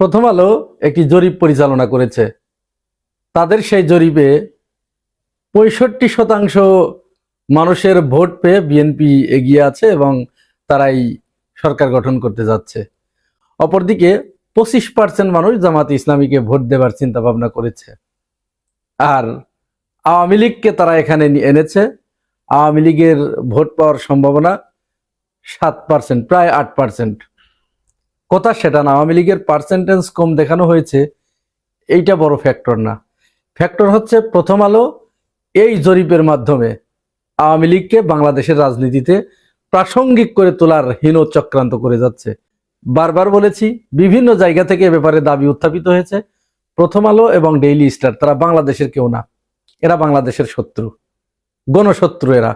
প্রথম আলো একটি জরিপ পরিচালনা করেছে। তাদের সেই জরিপে পঁয়ষট্টি শতাংশ মানুষের ভোট পেয়ে বিএনপি এগিয়ে আছে এবং তারাই সরকার গঠন করতে যাচ্ছে। অপরদিকে পঁচিশ পার্সেন্ট মানুষ জামাত ইসলামীকে ভোট দেবার চিন্তা ভাবনা করেছে। আর আওয়ামী লীগকে তারা এখানে এনেছে। আওয়ামী লীগের ভোট পাওয়ার সম্ভাবনা সাত পার্সেন্ট, প্রায় আট পার্সেন্ট। কথা সেটা না। আওয়ামী লীগের পার্সেন্টেজ কম দেখানো হয়েছে, এইটা বড় ফ্যাক্টর না। ফ্যাক্টর হচ্ছে প্রথম আলো এই জরিপের মাধ্যমে আওয়ামী লীগকে বাংলাদেশের রাজনীতিতে প্রাসঙ্গিক করে তোলার হীন চক্রান্ত করে যাচ্ছে। বারবার বলেছি, বিভিন্ন জায়গা থেকে এ ব্যাপারে দাবি উত্থাপিত হয়েছে। প্রথম আলো এবং ডেইলি স্টার তারা বাংলাদেশের কেউ না। এরা বাংলাদেশের শত্রু। গণশত্রু এরা।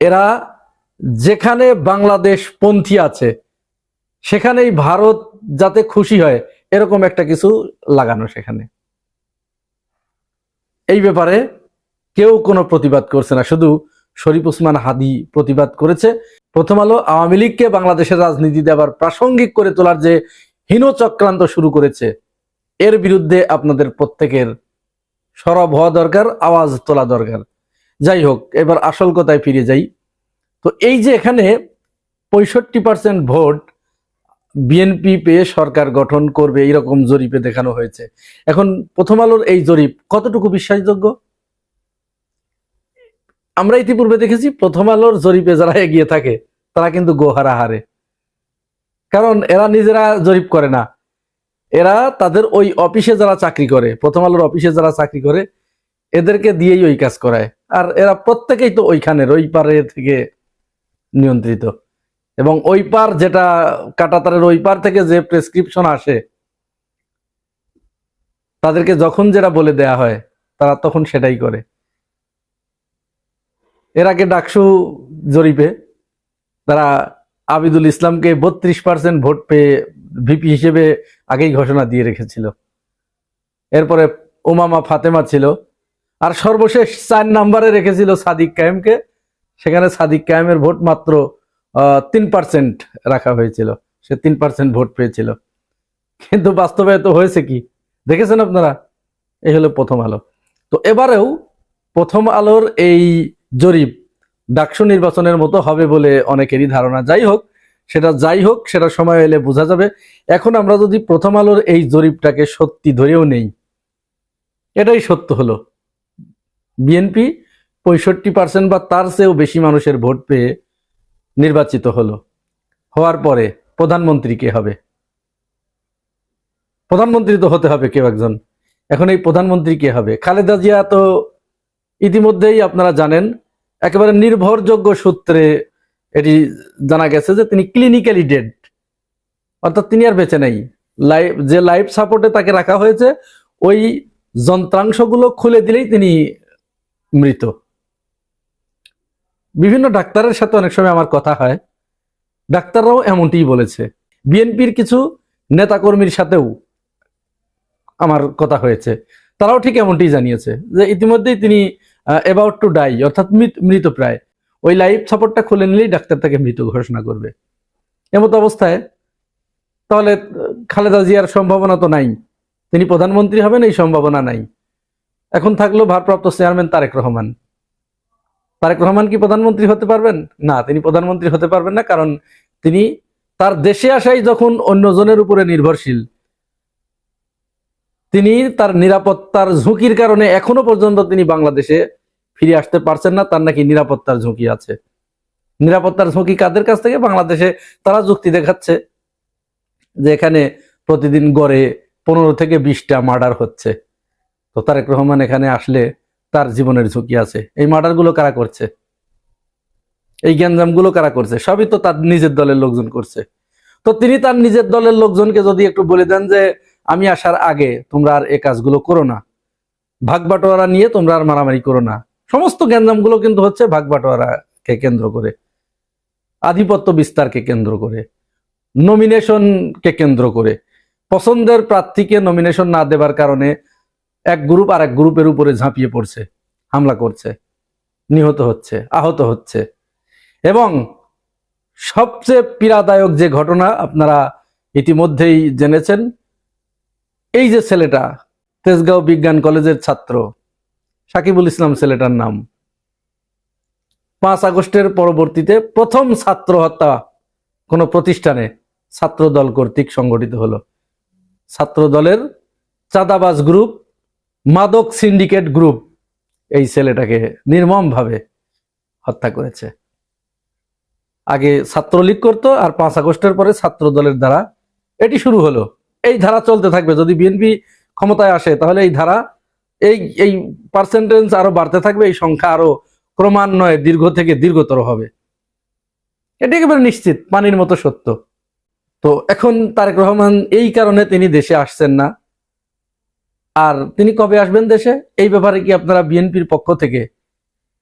এরা যেখানে বাংলাদেশ পন্থী আছে সেখানেই ভারত যাতে খুশি হয়, এরকম একটা কিছু লাগানো সেখানে। এই ব্যাপারে কেউ কোনো প্রতিবাদ করছে না, শুধু শরীফ ওসমান হাদি প্রতিবাদ করেছে। প্রথম আলো আওয়ামী লীগকে বাংলাদেশের রাজনীতিতে আবার প্রাসঙ্গিক করে তোলার যে হীন চক্রান্ত শুরু করেছে, এর বিরুদ্ধে আপনাদের প্রত্যেকের সরব হওয়া দরকার, আওয়াজ তোলা দরকার। যাই হোক, এবার আসল কথায় ফিরে যাই। তো এই যে এখানে পঁয়ষট্টি পার্সেন্ট ভোট বিএনপি পেয়ে সরকার গঠন করবে, এইরকম জরিপে দেখানো হয়েছে। এখন প্রথম আলোর এই জরিপ কতটুকু বিশ্বাসযোগ্য? আমরা ইতিপূর্বে দেখেছি প্রথম আলোর জরিপে যারা এগিয়ে থাকে, তারা কিন্তু গোহারা হারে কারণ এরা নিজেরা জরিপ করে না। এরা তাদের ওই অফিসে যারা চাকরি করে, প্রথম আলোর অফিসে যারা চাকরি করে, এদেরকে দিয়েই ওই কাজ করায়। আর এরা প্রত্যেকেই তো ওইখানের, ওই পারে থেকে নিয়ন্ত্রিত। এবং ওই পার যেটা কাটাতারের ওই পার থেকে যে প্রেসক্রিপশন আসে, তাদেরকে যখন যেটা বলে দেয়া হয়, তারা তখন সেটাই করে। এর আগে ডাকসু জরিপে তারা আবিদুল ইসলামকে বত্রিশ পার্সেন্ট ভোট পেয়ে ভিপি হিসেবে আগেই ঘোষণা দিয়ে রেখেছিল। এরপরে ওমামা ফাতেমা ছিল। আর সর্বশেষ চার নাম্বারে রেখেছিল সাদিক কায়েমকে। সেখানে সাদিক কায়েমের ভোট মাত্র তিন পার্সেন্ট রাখা হয়েছিল। সে তিন পার্সেন্ট ভোট পেয়েছিল। কিন্তু বাস্তবায়িত হয়েছে কি? দেখেছেন আপনারা? এই হলো প্রথম আলো। তো এবারেও প্রথম আলোর এই জরিপ ডাকসু নির্বাচনের মতো হবে বলে অনেকেরই ধারণা। যাই হোক, সেটা যাই হোক, সেটা সময় এলে বোঝা যাবে। এখন আমরা যদি প্রথম আলোর এই জরিপটাকে সত্যি ধরেও নেই, এটাই সত্য হলো। বিএনপি পঁয়ষট্টি পার্সেন্ট বা তার চেয়েও বেশি মানুষের ভোট পেয়ে নির্বাচিত হলো। হওয়ার পরে প্রধানমন্ত্রী কে হবে? প্রধানমন্ত্রী তো হতে হবে কেউ একজন। এখন এই প্রধানমন্ত্রী কে হবে? খালেদা জিয়া তো ইতিমধ্যেই আপনারা জানেন, একেবারে নির্ভরযোগ্য সূত্রে এটি জানা গেছে যে তিনি ক্লিনিক্যালি ডেড অর্থাৎ তিনি আর বেঁচে নেই। লাইফ যে লাইফ সাপোর্টে তাকে রাখা হয়েছে, ওই যন্ত্রাংশগুলো খুলে দিলেই তিনি মৃত। বিভিন্ন ডাক্তারের সাথে অনেক সময় আমার কথা হয়। ডাক্তাররাও এমনটিই বলেছে। বিএনপির কিছু নেতাকর্মীর সাথেও আমার কথা হয়েছে। তারাও ঠিক এমনটি জানিয়েছে যে ইতিমধ্যেই তিনি অ্যাবাউট টু ডাই অর্থাৎ মৃত প্রায়। ওই লাইফ সাপোর্টটা খুলে নিলেই ডাক্তার তাকে মৃত ঘোষণা করবে। এমতো অবস্থায় তাহলে খালেদা জিয়ার সম্ভাবনা তো নাই। তিনি প্রধানমন্ত্রী হবেন, এই সম্ভাবনা নাই। এখন থাকল ভারপ্রাপ্ত চেয়ারম্যান তারেক রহমান। তারেক রহমান কি প্রধানমন্ত্রী হতে পারবেন? না, তিনি প্রধানমন্ত্রী হতে পারবেন না, কারণ তিনি তার দেশে আসাই যখন অন্যজনের উপরে নির্ভরশীল। তিনি তার নিরাপত্তার ঝুঁকির কারণে এখনও পর্যন্ত তিনি বাংলাদেশে ফিরে আসতে পারছেন না, তার নাকি নিরাপত্তার ঝুঁকি আছে। নিরাপত্তার ঝুঁকি কাদের কাছ থেকে? বাংলাদেশে তারা যুক্তি দেখাচ্ছে যে এখানে প্রতিদিন গড়ে পনেরো থেকে বিশটা মার্ডার হচ্ছে। তো তারেক রহমান এখানে আসলে তার জীবনের ঝুঁকি আছে। এই মার্ডারগুলো কারা করছে? এই গ্যাঞ্জামগুলো কারা করছে? সবই তো তার নিজের দলের লোকজন করছে। তো তিনি তার নিজের দলের লোকজনকে যদি একটু বলে দেন যে, আমি আসার আগে তোমরা আর এ কাজগুলো করো না। ভাগ বাটোয়ারা নিয়ে তোমরা আর মারামারি করো না। সমস্ত গ্যাঞ্জামগুলো কিন্তু হচ্ছে ভাগ বাটোয়ারাকে কেন্দ্র করে। আধিপত্য বিস্তারকে কেন্দ্র করে। নমিনেশনকে কেন্দ্র করে। পছন্দের প্রার্থীকে নমিনেশন না দেবার কারণে এক গ্রুপ আর এক গ্রুপের উপরে ঝাঁপিয়ে পড়ছে, হামলা করছে, নিহত হচ্ছে, আহত হচ্ছে। এবং সবচেয়ে পীড়াদায়ক যে ঘটনা আপনারা ইতিমধ্যেই জেনেছেন, এই যে ছেলেটা, তেজগাঁও বিজ্ঞান কলেজের ছাত্র, সাকিবুল ইসলাম ছেলেটার নাম। পাঁচ আগস্টের পরবর্তীতে প্রথম ছাত্র হত্যা কোনো প্রতিষ্ঠানে ছাত্র দল কর্তৃক সংগঠিত হলো। ছাত্র দলের চাঁদাবাজ গ্রুপ মাদক সিন্ডিকেট গ্রুপ এই ছেলেটাকে নির্মমভাবে হত্যা করেছে। আগে ছাত্রলীগ করতো আর পাঁচ আগস্টের পরে ছাত্র দলের দ্বারা এটি শুরু হলো। এই ধারা চলতে থাকবে। যদি বিএনপি ক্ষমতায় আসে, তাহলে এই ধারা, এই এই পার্সেন্টেজ আরও বাড়তে থাকবে, এই সংখ্যা আরও ক্রমান্বয়ে দীর্ঘ থেকে দীর্ঘতর হবে। এটি একেবারে নিশ্চিত, পানির মতো সত্য। তো এখন তারেক রহমান এই কারণে তিনি দেশে আসছেন না। আর তিনি কবে আসবেন দেশে? এই ব্যাপারে কি আপনারা বিএনপির পক্ষ থেকে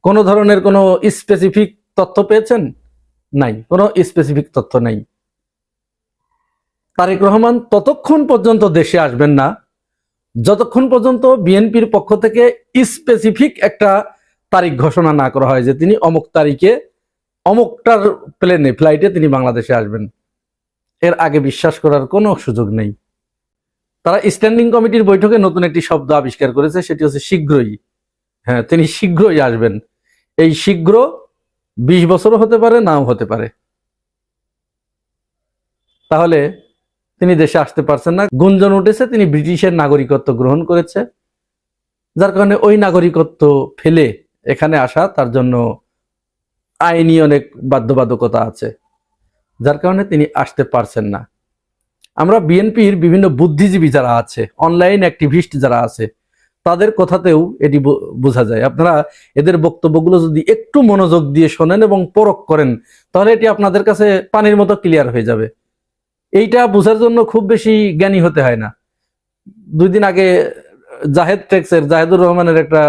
কোনো ধরনের কোনো স্পেসিফিক তথ্য পেয়েছেন? নাই, কোনো স্পেসিফিক তথ্য নাই। তারেক রহমান ততক্ষণ পর্যন্ত দেশে আসবেন না। যতক্ষণ পর্যন্ত বিএনপির পক্ষ থেকে স্পেসিফিক একটা তারিখ ঘোষণা না করা হয় যে তিনি অমুক তারিখে, অমুকটার প্লেনে ফ্লাইটে তিনি বাংলাদেশে আসবেন। এর আগে বিশ্বাস করার কোনো সুযোগ নেই। তারা স্ট্যান্ডিং কমিটির বৈঠকে নতুন একটি শব্দ আবিষ্কার করেছে, সেটি হচ্ছে শীঘ্রই। হ্যাঁ তিনি শীঘ্রই আসবেন। এই শীঘ্র বিশ বছরও হতে পারে, নাও হতে পারে। তাহলে তিনি দেশে আসতে পারছেন না। গুঞ্জন উঠেছে, তিনি ব্রিটিশের নাগরিকত্ব গ্রহণ করেছে। যার কারণে ওই নাগরিকত্ব ফেলে এখানে আসা, তার জন্য আইনি অনেক বাধ্যবাধকতা আছে। যার কারণে তিনি আসতে পারছেন না। আমরা বিএনপির বিভিন্ন বুদ্ধিজীবী যারা আছে অনলাইন অ্যাক্টিভিস্ট যারা আছে, তাদের কথাতেও এটি বোঝা যায়। আপনারা এদের বক্তব্যগুলো যদি একটু মনোযোগ দিয়ে শোনেন এবং পরখ করেন, তাহলে এটি আপনাদের কাছে পানির মতো ক্লিয়ার হয়ে যাবে। এইটা বোঝার জন্য খুব বেশি জ্ঞানী হতে হয় না। দুই দিন আগে জাহেদ টেক্সের জাহেদুর রহমানের একটা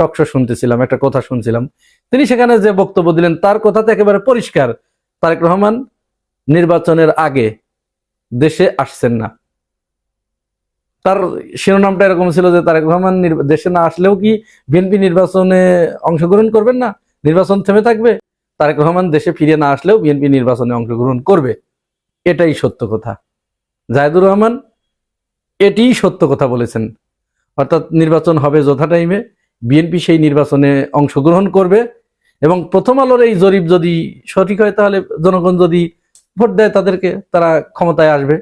টকশো শুনতেছিলাম, একটা কথা শুনছিলাম। তিনি সেখানে যে বক্তব্য দিলেন, তার কথাতে একেবারে পরিষ্কার। তারেক রহমান নির্বাচনের আগে দেশে আসছেন না। তার শিরোনামটা এরকম ছিল যে তারেক রহমান দেশে না আসলেও কি বিএনপি নির্বাচনে অংশগ্রহণ করবেন না? নির্বাচন থেমে থাকবে? তারেক রহমান দেশে ফিরে না আসলেও বিএনপি নির্বাচনে অংশগ্রহণ করবে। এটাই সত্য কথা। জাহেদুর রহমান এটিই সত্য কথা বলেছেন। অর্থাৎ নির্বাচন হবে যথা টাইমে, বিএনপি সেই নির্বাচনে অংশগ্রহণ করবে এবং প্রথম আলোর এই জরিপ যদি সঠিক হয় তাহলে জনগণ যদি ভোট দেয় তাদেরকে, তারা ক্ষমতায় আসবে।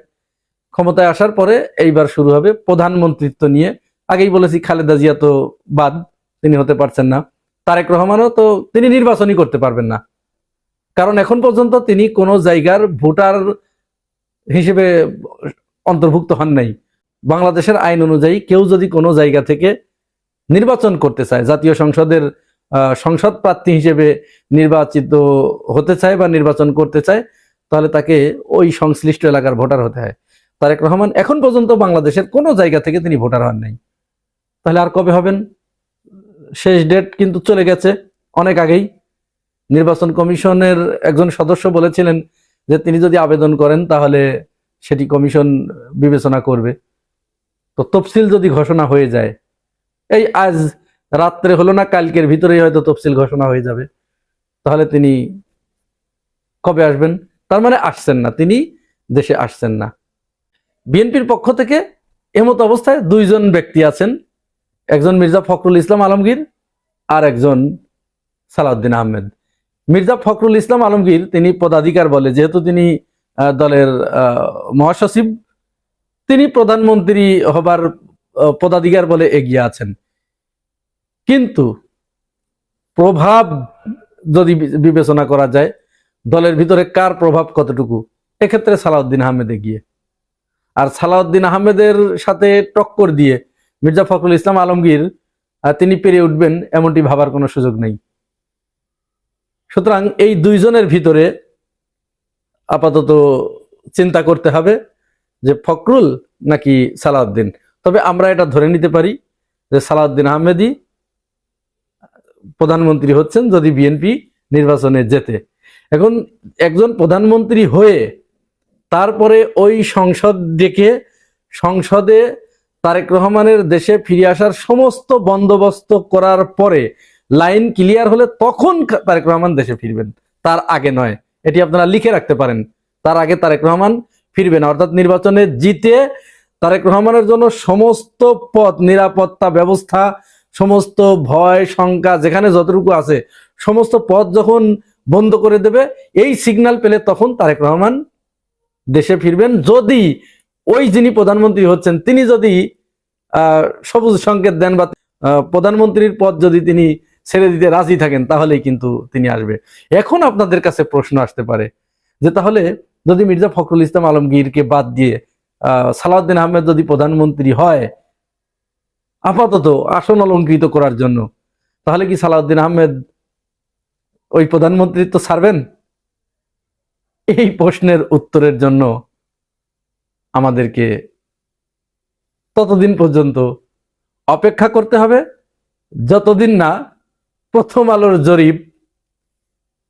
ক্ষমতায় আসার পরে এইবার শুরু হবে প্রধানমন্ত্রিত্ব নিয়ে। আগেই বলেছি খালেদা জিয়া তো বাদ, তিনি হতে পারছেন না। তারেক রহমানও তো তিনি নির্বাচনই করতে পারবেন না। কারণ এখন পর্যন্ত তিনি কোনো জায়গার ভোটার হিসেবে অন্তর্ভুক্ত হন নাই। বাংলাদেশের আইন অনুযায়ী কেউ যদি কোনো জায়গা থেকে নির্বাচন করতে চায়, জাতীয় সংসদের সংসদ প্রার্থী হিসেবে নির্বাচিত হতে চায় বা নির্বাচন করতে চায় তাহলে তাকে ওই সংশ্লিষ্ট এলাকার ভোটার হতে হয়। তারেক রহমান এখন পর্যন্ত বাংলাদেশের কোনো জায়গা থেকে তিনি ভোটার হন নাই। তাহলে আর কবে হবেন? শেষ ডেট কিন্তু চলে গেছে অনেক আগেই। নির্বাচন কমিশনের একজন সদস্য বলেছিলেন যে তিনি যদি আবেদন করেন তাহলে সেটি কমিশন বিবেচনা করবে। তো তফসিল যদি ঘোষণা হয়ে যায়, এই আজ রাত্রে হলো না, কালকের ভিতরেই হয়তো তফসিল ঘোষণা হয়ে যাবে। তাহলে তিনি কবে আসবেন? তার মানে আসছেন না, তিনি দেশে আসছেন না। বিএনপির পক্ষ থেকে এমত অবস্থায় দুইজন ব্যক্তি আছেন, একজন মির্জা ফখরুল ইসলাম আলমগীর আর একজন সালাউদ্দিন আহমেদ। মির্জা ফখরুল ইসলাম আলমগীর, তিনি পদাধিকার বলে, যেহেতু তিনি দলের মহাসচিব, তিনি প্রধানমন্ত্রী হবার পদাধিকার বলে এগিয়ে আছেন। কিন্তু প্রভাব যদি বিবেচনা করা যায় দলের ভিতরে কার প্রভাব কতটুকু? এক্ষেত্রে সালাউদ্দিন আহমেদ গিয়ে। আর সালাউদ্দিন আহমেদের সাথে টক্কর দিয়ে মির্জা ফখরুল ইসলাম আলমগীর তিনি পেরে উঠবেন এমনটি ভাবার কোনো সুযোগ নেই। সুতরাং এই দুইজনের ভিতরে আপাতত চিন্তা করতে হবে যে ফখরুল নাকি সালাউদ্দিন। তবে আমরা এটা ধরে নিতে পারি যে সালাউদ্দিন আহমেদই প্রধানমন্ত্রী হচ্ছেন যদি বিএনপি নির্বাচনে যেতে এখন একজন প্রধানমন্ত্রী হয়ে তারপরে ওই সংসদ ডেকে সংসদে তারেক রহমানের দেশে ফিরে আসার সমস্ত বন্দোবস্ত করার পরে লাইন ক্লিয়ার হলে তখন তারেক রহমান দেশে ফিরবেন। তার আগে নয়। এটি আপনারা লিখে রাখতে পারেন। তার আগে তারেক রহমান ফিরবে না। অর্থাৎ নির্বাচনে জিতে তারেক রহমানের জন্য সমস্ত পথ, নিরাপত্তা ব্যবস্থা, সমস্ত ভয়, শঙ্কা, যেখানে যতটুকু আছে, সমস্ত পথ যখন বন্ধ করে দেবে। এই সিগন্যাল পেলে তখন তারেক রহমান দেশে ফিরবেন। যদি ওই যিনি প্রধানমন্ত্রী হচ্ছেন তিনি যদি সবুজ সংকেত দেন বা প্রধানমন্ত্রীর পদ যদি তিনি ছেড়ে দিতে রাজি থাকেন তাহলেই কিন্তু তিনি আসবে। এখন আপনাদের কাছে প্রশ্ন আসতে পারে যে তাহলে যদি মির্জা ফখরুল ইসলাম আলমগীরকে বাদ দিয়ে আহ, সালাউদ্দিন আহমেদ যদি প্রধানমন্ত্রী হয় আপাতত আসন অলঙ্কৃত করার জন্য তাহলে কি সালাউদ্দিন আহমেদ ওই প্রধানমন্ত্রিত্ব ছাড়বেন? এই প্রশ্নের উত্তরের জন্য আমাদেরকে ততদিন পর্যন্ত অপেক্ষা করতে হবে। যতদিন না প্রথম আলোর জরিপ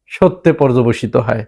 সত্যে পর্যবসিত হয়।